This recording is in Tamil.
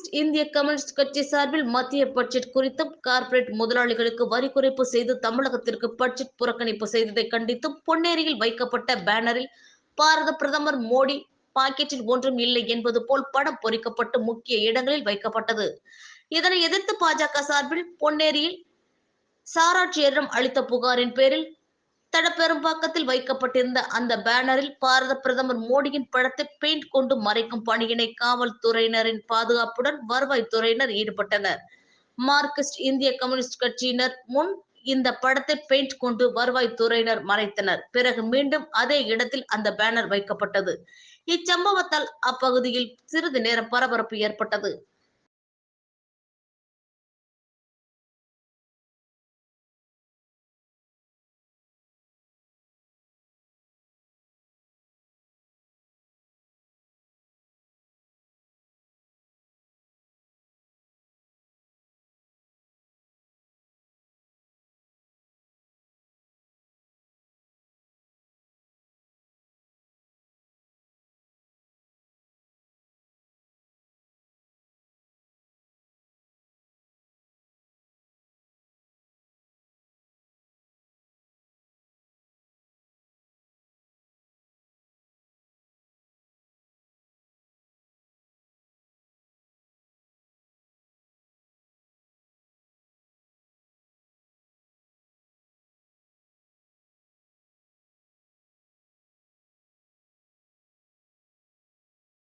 மார்க்சிஸ்ட் இந்திய கம்யூனிஸ்ட் கட்சி சார்பில் மத்திய பட்ஜெட் குறித்தும் கார்ப்பரேட் முதலாளிகளுக்கு வரி குறைப்பு செய்து தமிழகத்திற்கு பட்ஜெட் புறக்கணிப்பு செய்ததை கண்டித்தும் பொன்னேரியில் வைக்கப்பட்ட பேனரில் பாரத பிரதமர் மோடி பாக்கெட்டில் ஒன்றும் இல்லை என்பது போல் படம் பொறிக்கப்பட்டு முக்கிய இடங்களில் வைக்கப்பட்டது. இதனை எதிர்த்து பாஜக சார்பில் பொன்னேரியில் சாராட்சியரிடம் அளித்த புகாரின் பேரில் தடப்பெரும்பாக்கத்தில் வைக்கப்பட்டிருந்த அந்த பேனரில் பாரத பிரதமர் மோடியின் படத்தை பெயிண்ட் கொண்டு மறைக்கும் பணியினை காவல்துறையினரின் பாதுகாப்புடன் வருவாய்த்துறையினர் ஈடுபட்டனர். மார்க்சிஸ்ட் இந்திய கம்யூனிஸ்ட் கட்சியினர் முன் இந்த படத்தை பெயிண்ட் கொண்டு வருவாய்த்துறையினர் மறைத்தனர். பிறகு மீண்டும் அதே இடத்தில் அந்த பேனர் வைக்கப்பட்டது. இச்சம்பவத்தால் அப்பகுதியில் சிறிது நேரம் பரபரப்பு ஏற்பட்டது.